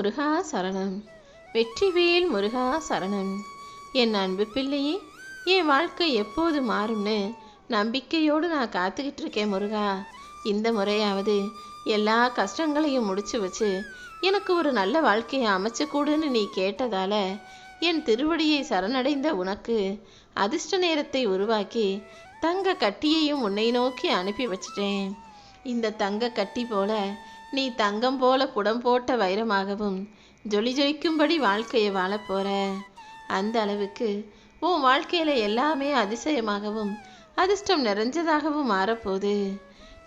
முருகா சரணம். வெற்றிவேல் முருகா சரணம். என் அன்பு பிள்ளையே என் வாழ்க்கை எப்போது மாறும்னு நம்பிக்கையோடு நான் காத்துக்கிட்டு இருக்கேன் முருகா. இந்த முறையாவது எல்லா கஷ்டங்களையும் முடிச்சு வச்சு எனக்கு ஒரு நல்ல வாழ்க்கையை அமைச்சு கூடுன்னு நீ கேட்டதால என் திருவடியை சரணடைந்த உனக்கு அதிர்ஷ்ட நேரத்தை உருவாக்கி தங்க கட்டியையும் உன்னை நோக்கி அனுப்பி வச்சிட்டேன். இந்த தங்க கட்டி போல நீ தங்கம் போல புடம் போட்ட வைரமாகவும் ஜொலி ஜொலிக்கும்படி வாழ்க்கையை வாழப்போற அந்த அளவுக்கு உன் வாழ்க்கையில எல்லாமே அதிசயமாகவும் அதிர்ஷ்டம் நிறைஞ்சதாகவும் மாறப்போகுது.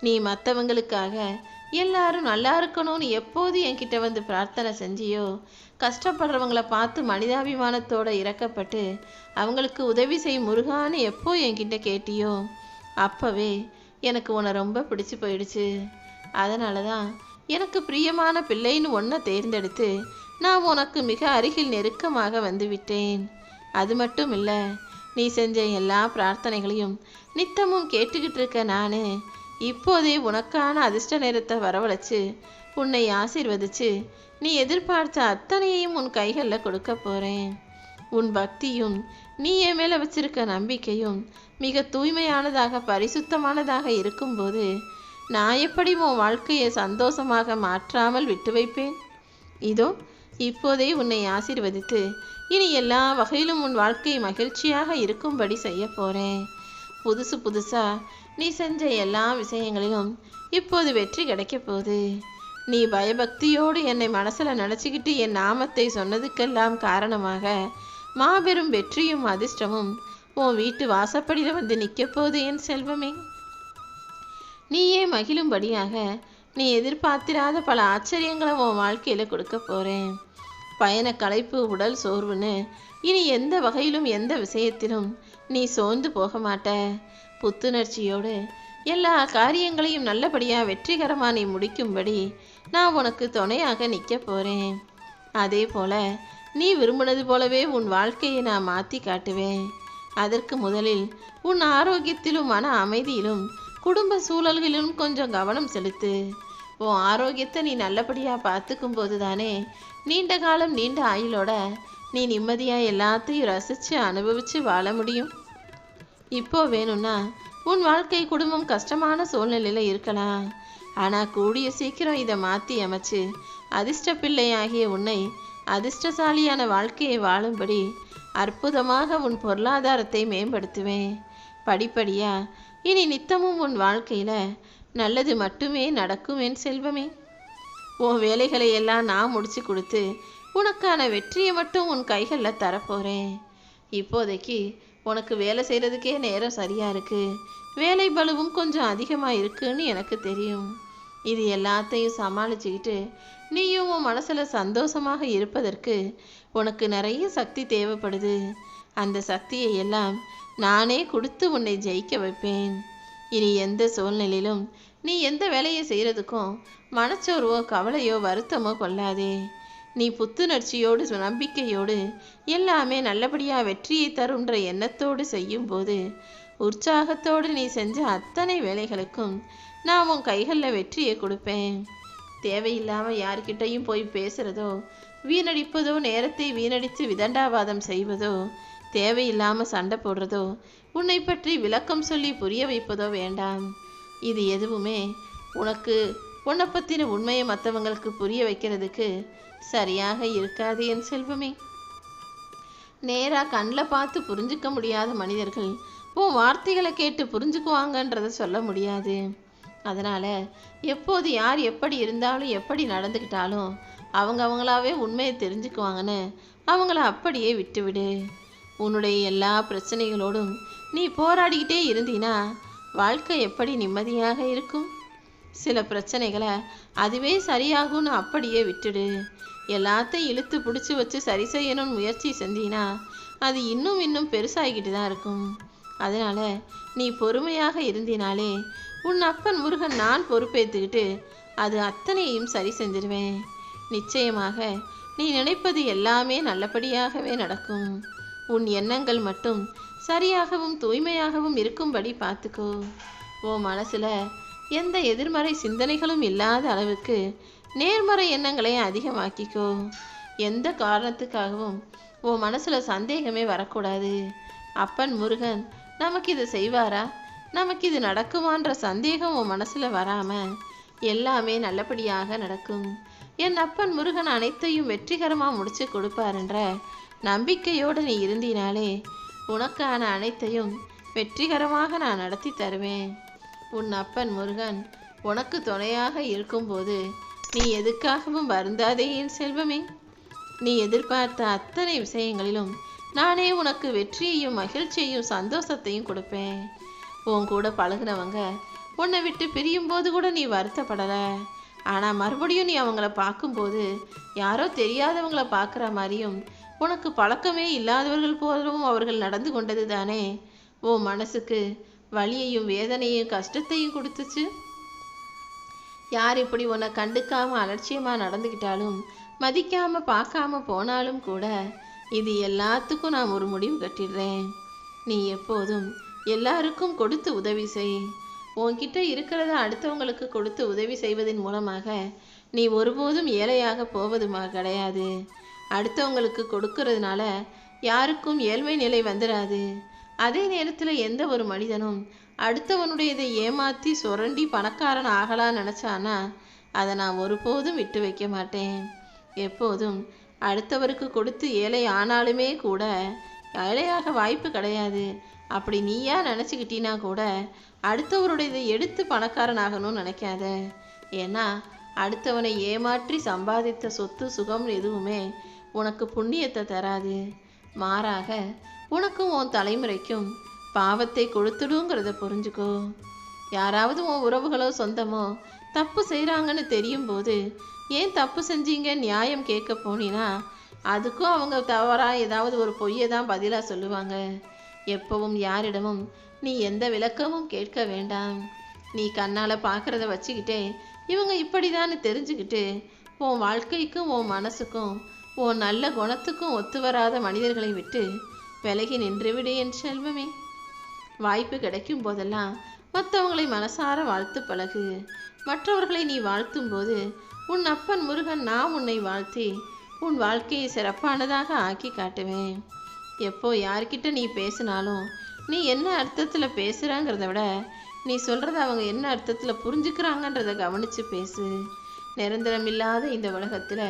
நீ மற்றவங்களுக்காக எல்லாரும் நல்லா இருக்கணும்னு எப்போது என்கிட்ட வந்து பிரார்த்தனை செஞ்சியோ கஷ்டப்படுறவங்கள பார்த்து மனிதாபிமானத்தோட இறக்கப்பட்டு அவங்களுக்கு உதவி செய்யும் முருகான்னு எப்போ என்கிட்ட கேட்டியோ அப்பவே எனக்கு உன்னை ரொம்ப பிடிச்சு போயிடுச்சு. அதனால தான் எனக்கு பிரியமான பிள்ளைன்னு ஒன்றை தேர்ந்தெடுத்து நான் உனக்கு மிக அருகில் நெருக்கமாக வந்துவிட்டேன். அது மட்டும் இல்லை நீ செஞ்ச எல்லா பிரார்த்தனைகளையும் நித்தமும் கேட்டுக்கிட்டு இருக்க நான். இப்போதே உனக்கான அதிர்ஷ்ட நேரத்தை வரவழைச்சு உன்னை ஆசீர்வதிச்சு நீ எதிர்பார்த்த அத்தனையையும் உன் கைகளில் கொடுக்க போகிறேன் உன் பக்தியும் நீ என் மேலே வச்சிருக்க நம்பிக்கையும் மிக தூய்மையானதாக பரிசுத்தமானதாக இருக்கும்போது நான் எப்படி உன் வாழ்க்கையை சந்தோஷமாக மாற்றாமல் விட்டு வைப்பேன்? இதோ இப்போதே உன்னை ஆசீர்வதித்து இனி எல்லா வகையிலும் உன் வாழ்க்கை மகிழ்ச்சியாக இருக்கும்படி செய்ய போகிறேன் புதுசு புதுசாக நீ செஞ்ச எல்லா விஷயங்களிலும் இப்போது வெற்றி கிடைக்க போகுது. நீ பயபக்தியோடு என்னை மனசில் நினச்சிக்கிட்டு என் நாமத்தை சொன்னதுக்கெல்லாம் காரணமாக மாபெரும் வெற்றியும் அதிர்ஷ்டமும் உன் வீட்டு வாசப்படியில் வந்து நிற்க போகுது என் செல்வமே. நீயே மகிழும்படியாக நீ எதிர்பார்த்திராத பல ஆச்சரியங்களை உன் வாழ்க்கையில் கொடுக்க போகிறேன் பயண களைப்பு உடல் சோர்வுன்னு இனி எந்த வகையிலும் எந்த விஷயத்திலும் நீ சோர்ந்து போக மாட்ட. புத்துணர்ச்சியோடு எல்லா காரியங்களையும் நல்லபடியாக வெற்றிகரமாக நீ முடிக்கும்படி நான் உனக்கு துணையாக நிற்க போகிறேன் அதே போல நீ விரும்பினது போலவே உன் வாழ்க்கையை நான் மாற்றி காட்டுவேன். அதற்கு முதலில் உன் ஆரோக்கியத்திலும் மன அமைதியிலும் குடும்ப சூழல்களிலும் கொஞ்சம் கவனம் செலுத்து. உன் ஆரோக்கியத்தை நீ நல்லபடியாக பார்த்துக்கும் போது தானே நீண்ட காலம் நீண்ட ஆயுளோட நீ நிம்மதியாக எல்லாத்தையும் ரசித்து அனுபவித்து வாழ முடியும். இப்போ வேணும்னா உன் வாழ்க்கை குடும்பம் கஷ்டமான சூழ்நிலையில் இருக்கலாம். ஆனால் கூடிய சீக்கிரம் இதை மாற்றி அமைச்சு அதிர்ஷ்ட பிள்ளையாகிய உன்னை அதிர்ஷ்டசாலியான வாழ்க்கையை வாழும்படி அற்புதமாக உன் பொருளாதாரத்தை மேம்படுத்துவேன். படிப்படியாக இனி நித்தமும் உன் வாழ்க்கையில் நல்லது மட்டுமே நடக்கும் என் செல்வமே. உன் வேலைகளை எல்லாம் நான் முடிச்சு கொடுத்து உனக்கான வெற்றியை மட்டும் உன் கைகளில் தரப்போகிறேன் இப்போதைக்கு உனக்கு வேலை செய்கிறதுக்கே நேரம் சரியாக இருக்குது வேலை பலுவும் கொஞ்சம் அதிகமாக இருக்குன்னு எனக்கு தெரியும். இது எல்லாத்தையும் சமாளிச்சுக்கிட்டு நீயும் உன் மனசில் சந்தோஷமாக இருப்பதற்கு உனக்கு நிறைய சக்தி தேவைப்படுது. அந்த சக்தியை எல்லாம் நானே கொடுத்து உன்னை ஜெயிக்க வைப்பேன். இனி எந்த சூழ்நிலையிலும் நீ எந்த வேலையை செய்கிறதுக்கும் மனச்சோர்வோ கவலையோ வருத்தமோ கொள்ளாதே. நீ புத்துணர்ச்சியோடு நம்பிக்கையோடு எல்லாமே நல்லபடியாக வெற்றியை தருன்ற எண்ணத்தோடு செய்யும்போது உற்சாகத்தோடு நீ செஞ்ச அத்தனை வேலைகளுக்கும் நான் உன் கைகளில் வெற்றியை கொடுப்பேன். தேவையில்லாமல் யார்கிட்டையும் போய் பேசுகிறதோ வீணடிப்பதோ நேரத்தை வீணடித்து விதண்டாவாதம் செய்வதோ தேவையில்லாமல் சண்டை போடுறதோ உன்னை பற்றி விளக்கம் சொல்லி புரிய வைப்பதோ வேண்டாம். இது எதுவுமே உனக்கு உன்னை பற்றின உண்மையை மற்றவங்களுக்கு புரிய வைக்கிறதுக்கு சரியாக இருக்காது என் செல்வமே. நேராக கண்ணில் பார்த்து புரிஞ்சுக்க முடியாத மனிதர்கள் உன் வார்த்தைகளை கேட்டு புரிஞ்சுக்குவாங்கன்றத சொல்ல முடியாது. அதனால் எப்போது யார் எப்படி இருந்தாலும் எப்படி நடந்துக்கிட்டாலும் அவங்க அவங்களாவே உண்மையை தெரிஞ்சுக்குவாங்கன்னு அவங்கள அப்படியே விட்டுவிடு. உன்னுடைய எல்லா பிரச்சனைகளோடும் நீ போராடிக்கிட்டே இருந்தீனா வாழ்க்கை எப்படி நிம்மதியாக இருக்கும்? சில பிரச்சனைகளை அதுவே சரியாகும்னு அப்படியே விட்டுடு. எல்லாத்தையும் இழுத்து பிடிச்சி வச்சு சரி செய்யணும்னு முயற்சி செஞ்சீனா அது இன்னும் இன்னும் பெருசாகிக்கிட்டு தான் இருக்கும். அதனால நீ பொறுமையாக இருந்தினாலே உன் அப்பன் முருகன் நான் பொறுப்பேற்றுக்கிட்டு அது அத்தனையும் சரி செஞ்சிருவேன். நிச்சயமாக நீ நினைப்பது எல்லாமே நல்லபடியாகவே நடக்கும். உன் எண்ணங்கள் மட்டும் சரியாகவும் தூய்மையாகவும் இருக்கும்படி பார்த்துக்கோ. ஓ மனசில் எந்த எதிர்மறை சிந்தனைகளும் இல்லாத அளவுக்கு நேர்மறை எண்ணங்களை அதிகமாக்கிக்கோ. எந்த காரணத்துக்காகவும் உன் மனசில் சந்தேகமே வரக்கூடாது. அப்பன் முருகன் நமக்கு இது செய்வாரா? நமக்கு இது நடக்குமான்ற சந்தேகம் உன் மனசில் வராமல் எல்லாமே நல்லபடியாக நடக்கும். என் அப்பன் முருகன் அனைத்தையும் வெற்றிகரமாக முடிச்சு கொடுப்பாருன்ற நம்பிக்கையோடு நீ இருந்தினாலே உனக்கான அனைத்தையும் வெற்றிகரமாக நான் நடத்தி தருவேன். உன் அப்பன் முருகன் உனக்கு துணையாக இருக்கும்போது நீ எதுக்காகவும் வருந்தாதே என் செல்வமே. நீ எதிர்பார்த்த அத்தனை விஷயங்களிலும் நானே உனக்கு வெற்றியையும் மகிழ்ச்சியையும் சந்தோஷத்தையும் கொடுப்பேன். உன் கூட பழகுனவங்க உன்னை விட்டு பிரியும் போது கூட நீ வருத்தப்படலை. ஆனால் மறுபடியும் நீ அவங்கள பார்க்கும்போது யாரோ தெரியாதவங்கள பார்க்குற மாதிரியும் உனக்கு பழக்கமே இல்லாதவர்கள் போலவும் அவர்கள் நடந்து கொண்டது தானே ஓ மனசுக்கு வலியையும் வேதனையும் கஷ்டத்தையும் கொடுத்துச்சு. யார் இப்படி உன்னை கண்டுக்காம அலட்சியமாக நடந்துக்கிட்டாலும் மதிக்காம பார்க்காம போனாலும் கூட இது எல்லாத்துக்கும் நான் ஒரு முடிவு கட்டிடுறேன். நீ எப்போதும் எல்லாருக்கும் கொடுத்து உதவி செய். உன்கிட்ட இருக்கிறத அடுத்தவங்களுக்கு கொடுத்து உதவி செய்வதன் மூலமாக நீ ஒருபோதும் ஏழையாக போவதுமா கிடையாது. அடுத்தவங்களுக்கு கொடுக்கறதுனால யாருக்கும் ஏழ்மை நிலை வந்துடாது அதே நேரத்தில் எந்த ஒரு மனிதனும் அடுத்தவனுடையதை ஏமாற்றி சுரண்டி பணக்காரன் ஆகலான்னு நினச்சானா அதை நான் ஒருபோதும் விட்டு வைக்க மாட்டேன். எப்போதும் அடுத்தவருக்கு கொடுத்து ஏழை ஆனாலுமே கூட ஏழையாக வாய்ப்பு கிடையாது. அப்படி நீயா நினச்சிக்கிட்டினா கூட அடுத்தவருடையதை எடுத்து பணக்காரன் ஆகணும்னு நினைக்காத. ஏன்னா அடுத்தவனை ஏமாற்றி சம்பாதித்த சொத்து சுகம் எதுவுமே உனக்கு புண்ணியத்தை தராது. மாறாக உனக்கும் உன் தலைமுறைக்கும் பாவத்தை கொடுத்துடுங்கிறத புரிஞ்சுக்கோ. யாராவது உன் உறவுகளோ சொந்தமோ தப்பு செய்கிறாங்கன்னு தெரியும் போது ஏன் தப்பு செஞ்சீங்க நியாயம் கேட்க போனீனா அதுக்கும் அவங்க தவறாக ஏதாவது ஒரு பொய்யை தான் பதிலாக சொல்லுவாங்க. எப்பவும் யாரிடமும் நீ எந்த விளக்கமும் கேட்க வேண்டாம். நீ கண்ணால் பார்க்குறத வச்சுக்கிட்டே இவங்க இப்படிதான்னு தெரிஞ்சுக்கிட்டு உன் வாழ்க்கைக்கும் உன் மனசுக்கும் உன் நல்ல குணத்துக்கும் ஒத்து வராத மனிதர்களை விட்டு விலகி நின்றுவிடு என் செல்வமே. வாய்ப்பு கிடைக்கும் போதெல்லாம் மற்றவங்களை மனசார வாழ்த்து பழகு. மற்றவர்களை நீ வாழ்த்தும் போது உன் அப்பன் முருகன் நான் உன்னை வாழ்த்தி உன் வாழ்க்கையை சிறப்பானதாக ஆக்கி காட்டுவேன். எப்போ யார்கிட்ட நீ பேசினாலும் நீ என்ன அர்த்தத்தில் பேசுகிறாங்கிறத விட நீ சொல்கிறத அவங்க என்ன அர்த்தத்தில் புரிஞ்சுக்கிறாங்கன்றதை கவனித்து பேசு. நிரந்தரம் இல்லாத இந்த உலகத்தில்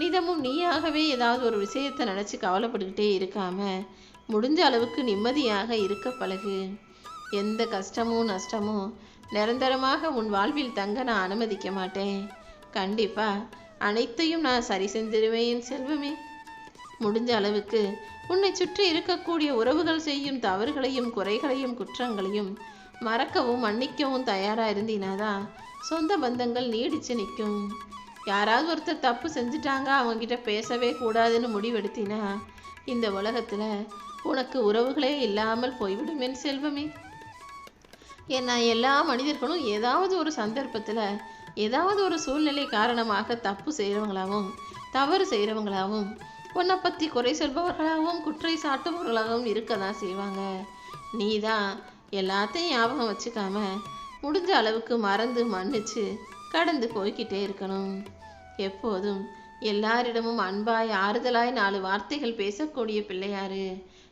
நிதமும் நீயாகவே ஏதாவது ஒரு விஷயத்தை நினச்சி கவலைப்பட்டுக்கிட்டே இருக்காம முடிஞ்ச அளவுக்கு நிம்மதியாக இருக்க பழகு. எந்த கஷ்டமும் நஷ்டமும் நிரந்தரமாக உன் வாழ்வில் தங்க நான் அனுமதிக்க மாட்டேன். கண்டிப்பாக அனைத்தையும் நான் சரி செஞ்சிருவேன் செல்வமே. முடிஞ்ச அளவுக்கு உன்னை சுற்றி இருக்கக்கூடிய உறவுகள் செய்யும் தவறுகளையும் குறைகளையும் குற்றங்களையும் மறக்கவும் மன்னிக்கவும் தயாராக இருந்தீனாதான் சொந்த பந்தங்கள் நீடிச்சு நிற்கும். யாராவது ஒருத்தர் தப்பு செஞ்சுட்டாங்க அவங்கக்கிட்ட பேசவே கூடாதுன்னு முடிவெடுத்தினா இந்த உலகத்தில் உனக்கு உறவுகளே இல்லாமல் போய்விடும் என் செல்வமே. ஏன்னா எல்லா மனிதர்களும் ஏதாவது ஒரு சந்தர்ப்பத்தில் ஏதாவது ஒரு சூழ்நிலை காரணமாக தப்பு செய்கிறவங்களாகவும் தவறு செய்கிறவங்களாகவும் உன்னை பற்றி குறை சொல்பவர்களாகவும் குற்றை சாட்டுபவர்களாகவும் இருக்க தான் செய்வாங்க. நீ தான் எல்லாத்தையும் ஞாபகம் வச்சுக்காம முடிஞ்ச அளவுக்கு மறந்து மன்னிச்சு கடந்து போய்கிட்டே இருக்கணும். எப்போதும் எல்லாரிடமும் அன்பாய் ஆறுதலாய் நாலு வார்த்தைகள் பேசக்கூடிய பிள்ளையாரு.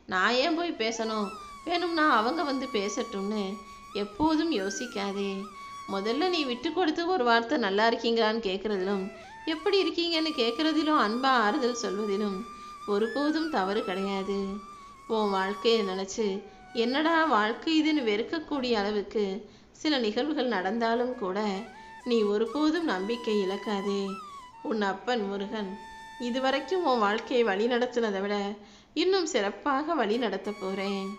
நான் ஏன் போய் பேசணும்? வேணும்னா அவங்க வந்து பேசட்டும்னு எப்போதும் யோசிக்காதே. முதல்ல நீ விட்டு கொடுத்து ஒரு வார்த்தை நல்லா இருக்கீங்களான்னு கேட்குறதிலும் எப்படி இருக்கீங்கன்னு கேட்குறதிலும் அன்பா ஆறுதல் சொல்வதிலும் ஒருபோதும் தவறு கிடையாது. உன் வாழ்க்கையை நினச்சி என்னடா வாழ்க்கை இதுன்னு வெறுக்கக்கூடிய அளவுக்கு சில நிகழ்வுகள் நடந்தாலும் கூட நீ ஒருபோதும் நம்பிக்கை இழக்காதே. உன் அப்பன் முருகன் இதுவரைக்கும் உன் வாழ்க்கையை வழி நடத்தினதை விட இன்னும் சிறப்பாக வழி நடத்த போறேன்.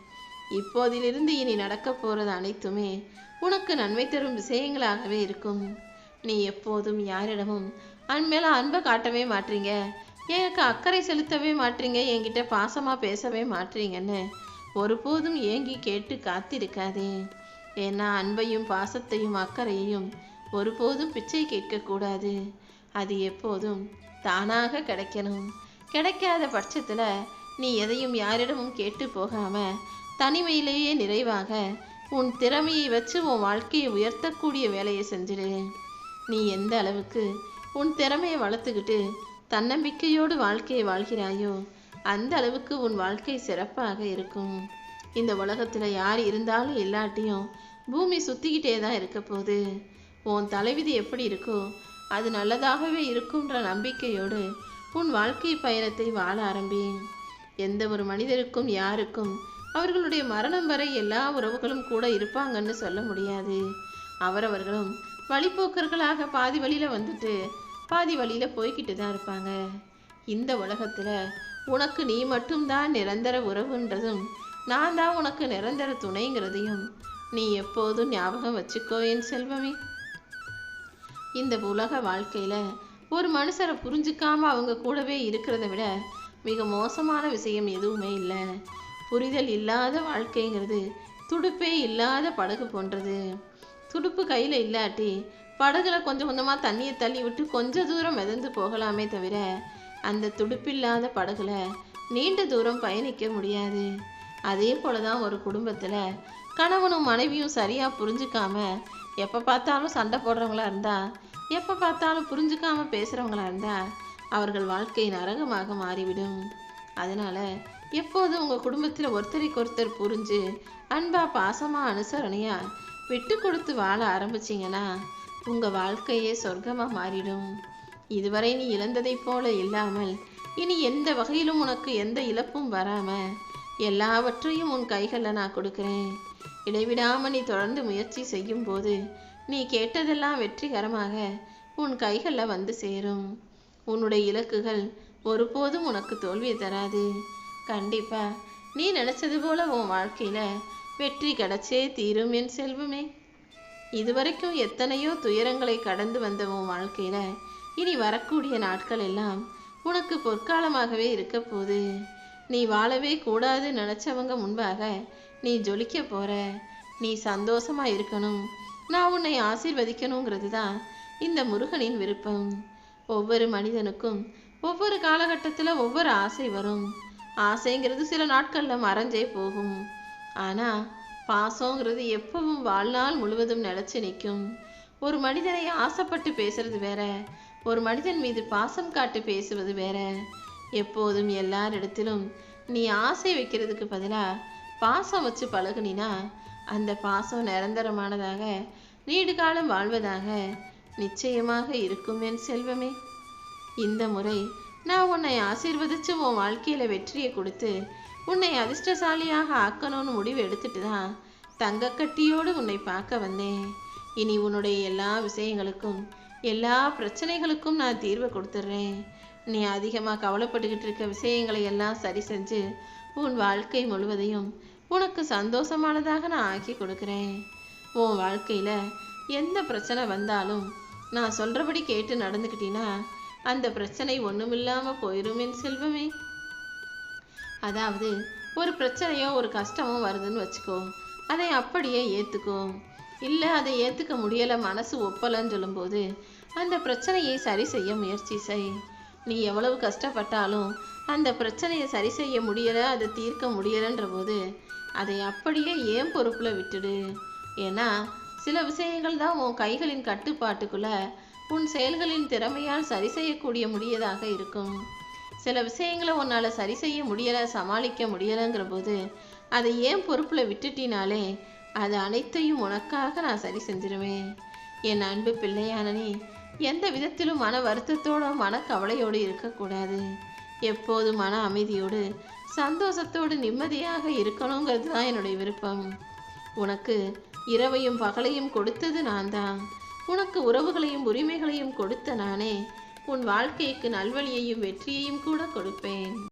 இப்போதிலிருந்து இனி நடக்க போறது அனைத்துமே உனக்கு நன்மை தரும் விஷயங்களாகவே இருக்கும். நீ எப்போதும் யாரிடமும் அன்மேல அன்பை காட்டவே மாட்டீங்க. எனக்கு அக்கறை செலுத்தவே மாட்டீங்க. என்கிட்ட பாசமா பேசவே மாட்டீங்கன்னு ஒருபோதும் ஏங்கி கேட்டு காத்திருக்காதே. ஏன்னா அன்பையும் பாசத்தையும் அக்கறையையும் ஒருபோதும் பிச்சை கேட்கக்கூடாது. அது எப்போதும் தானாக கிடைக்கணும். கிடைக்காத பட்சத்தில் நீ எதையும் யாரிடமும் கேட்டு போகாம தனிமையிலேயே நிறைவாக உன் திறமையை வச்சு உன் வாழ்க்கையை உயர்த்தக்கூடிய வேலையை செஞ்சிடு நீ எந்த அளவுக்கு உன் திறமையை வளர்த்துக்கிட்டு தன்னம்பிக்கையோடு வாழ்க்கையை வாழ்கிறாயோ அந்த அளவுக்கு உன் வாழ்க்கை சிறப்பாக இருக்கும். இந்த உலகத்தில் யார் இருந்தாலும் இல்லாட்டியும் பூமி சுற்றிக்கிட்டே தான் இருக்க போகுது. உன் தலைவிதி எப்படி இருக்கோ அது நல்லதாகவே இருக்குன்ற நம்பிக்கையோடு உன் வாழ்க்கை பயணத்தை வாழ ஆரம்பி எந்த ஒரு மனிதருக்கும் யாருக்கும் அவர்களுடைய மரணம் வரை எல்லா உறவுகளும் கூட இருப்பாங்கன்னு சொல்ல முடியாது. அவரவர்களும் வழிப்போக்கர்களாக பாதி வழியில் வந்துட்டு பாதி வழியில் போய்கிட்டு தான் இருப்பாங்க. இந்த உலகத்தில் உனக்கு நீ மட்டும்தான் நிரந்தர உறவுன்றதும் நான் தான் உனக்கு நிரந்தர துணைங்கிறதையும் நீ எப்போதும் ஞாபகம் வச்சுக்கோ என் செல்வமே. இந்த உலக வாழ்க்கையில் ஒரு மனுஷரை புரிஞ்சிக்காமல் அவங்க கூடவே இருக்கிறத விட மிக மோசமான விஷயம் எதுவுமே இல்லை. புரிதல் இல்லாத வாழ்க்கைங்கிறது துடுப்பே இல்லாத படகு போன்றது. துடுப்பு கையில் இல்லாட்டி படகுல கொஞ்சம் கொஞ்சமாக தண்ணியை தள்ளி விட்டு கொஞ்ச தூரம் மிதந்து போகலாமே தவிர அந்த துடுப்பில்லாத படகுல நீண்ட தூரம் பயணிக்க முடியாது. அதே போல தான் ஒரு குடும்பத்தில் கணவனும் மனைவியும் சரியாக புரிஞ்சுக்காம எப்போ பார்த்தாலும் சண்டை போடுறவங்களா இருந்தால் எப்போ பார்த்தாலும் புரிஞ்சுக்காம பேசுகிறவங்களா இருந்தால் அவர்கள் வாழ்க்கை நரகமாக மாறிவிடும். அதனால் எப்போதும் உங்கள் குடும்பத்தில் ஒருத்தருக்கு ஒருத்தர் புரிஞ்சு அன்பா பாசமாக அனுசரணையாக விட்டு கொடுத்து வாழ ஆரம்பிச்சிங்கன்னா உங்கள் வாழ்க்கையே சொர்க்கமாக மாறிடும். இதுவரை நீ இழந்ததைப் போல இல்லாமல் இனி எந்த வகையிலும் உனக்கு எந்த இழப்பும் வராமல் எல்லாவற்றையும் உன் கைகளில் நான் கொடுக்குறேன். இடைவிடாமல் நீ தொடர்ந்து முயற்சி செய்யும் போது நீ கேட்டதெல்லாம் வெற்றிகரமாக உன் கைகளில் வந்து சேரும். உன்னுடைய இலக்குகள் ஒருபோதும் உனக்கு தோல்வியை தராது. கண்டிப்பா நீ நினைச்சது போல உன் வாழ்க்கையில வெற்றி கிடைச்சே தீரும் என் செல்வமே. இதுவரைக்கும் எத்தனையோ துயரங்களை கடந்து வந்த உன் வாழ்க்கையில இனி வரக்கூடிய நாட்கள் எல்லாம் உனக்கு பொற்காலமாகவே இருக்க போகுது. நீ வாழவே கூடாது நினைச்சவங்க முன்பாக நீ ஜொலிக்க போற. நீ சந்தோஷமா இருக்கணும். நான் உன்னை ஆசீர்வதிக்கணுங்கிறது தான் இந்த முருகனின் விருப்பம். ஒவ்வொரு மனிதனுக்கும் ஒவ்வொரு காலகட்டத்தில் ஒவ்வொரு ஆசை வரும். ஆசைங்கிறது சில நாட்களில் மறைஞ்சே போகும். ஆனால் பாசங்கிறது எப்பவும் வாழ்நாள் முழுவதும் நிலச்சி நிற்கும். ஒரு மனிதனை ஆசைப்பட்டு பேசுறது வேற. ஒரு மனிதன் மீது பாசம் காட்டி பேசுவது வேற. எப்போதும் எல்லாரிடத்திலும் நீ ஆசை வைக்கிறதுக்கு பதிலாக பாசம் வச்சு பழகுனினா அந்த பாசம் நிரந்தரமானதாக நீடு காலம் வாழ்வதாக நிச்சயமாக இருக்கும் என் செல்வமே. இந்த முறை நான் உன்னை ஆசீர்வதிச்சு உன் வாழ்க்கையில வெற்றியை கொடுத்து உன்னை அதிர்ஷ்டசாலியாக ஆக்கணும்னு முடிவு எடுத்துட்டு தான் தங்கக்கட்டியோடு உன்னை பார்க்க வந்தேன். இனி உன்னுடைய எல்லா விஷயங்களுக்கும் எல்லா பிரச்சனைகளுக்கும் நான் தீர்வை கொடுத்துட்றேன். நீ அதிகமாக கவலைப்பட்டுக்கிட்டு இருக்க விஷயங்களை எல்லாம் சரி செஞ்சு உன் வாழ்க்கை முழுவதையும் உனக்கு சந்தோஷமானதாக நான் ஆக்கி கொடுக்குறேன். உன் வாழ்க்கையில் எந்த பிரச்சனை வந்தாலும் நான் சொல்கிறபடி கேட்டு நடந்துக்கிட்டீன்னா அந்த பிரச்சனை ஒன்றுமில்லாமல் போயிடும் செல்வமே. அதாவது ஒரு பிரச்சனையோ ஒரு கஷ்டமோ வருதுன்னு வச்சுக்கோ அதை அப்படியே ஏற்றுக்கோ இல்லை அதை ஏற்றுக்க முடியலை மனசு ஒப்பலைன்னு சொல்லும்போது அந்த பிரச்சனையை சரி செய்ய முயற்சி செய். நீ எவ்வளவு கஷ்டப்பட்டாலும் அந்த பிரச்சனையை சரி செய்ய முடியலை அதை தீர்க்க முடியலைன்ற போது அதை அப்படியே ஏன் பொறுப்பில் விட்டுடு? ஏன்னா சில விஷயங்கள் தான் உன் கைகளின் கட்டுப்பாட்டுக்குள்ள உன் செயல்களின் திறமையால் சரி செய்யக்கூடிய முடியதாக இருக்கும். சில விஷயங்களை உன்னால் சரி செய்ய முடியலை சமாளிக்க முடியலைங்கிற போது அதை ஏன் பொறுப்பில் விட்டுட்டினாலே அது அனைத்தையும் உனக்காக நான் சரி செஞ்சிருவேன். என் அன்பு பிள்ளையான நீ எந்த விதத்திலும் மன வருத்தத்தோட மன கவலையோடு இருக்கக்கூடாது. எப்போதும் மன அமைதியோடு சந்தோஷத்தோடு நிம்மதியாக இருக்கணுங்கிறது தான் என்னுடைய விருப்பம். உனக்கு இரவையும் பகலையும் கொடுத்தது நான் தான் உனக்கு உறவுகளையும் உரிமைகளையும் கொடுத்த நானே. உன் வாழ்க்கைக்கு நல்வழியையும் வெற்றியையும் கூட கொடுப்பேன்.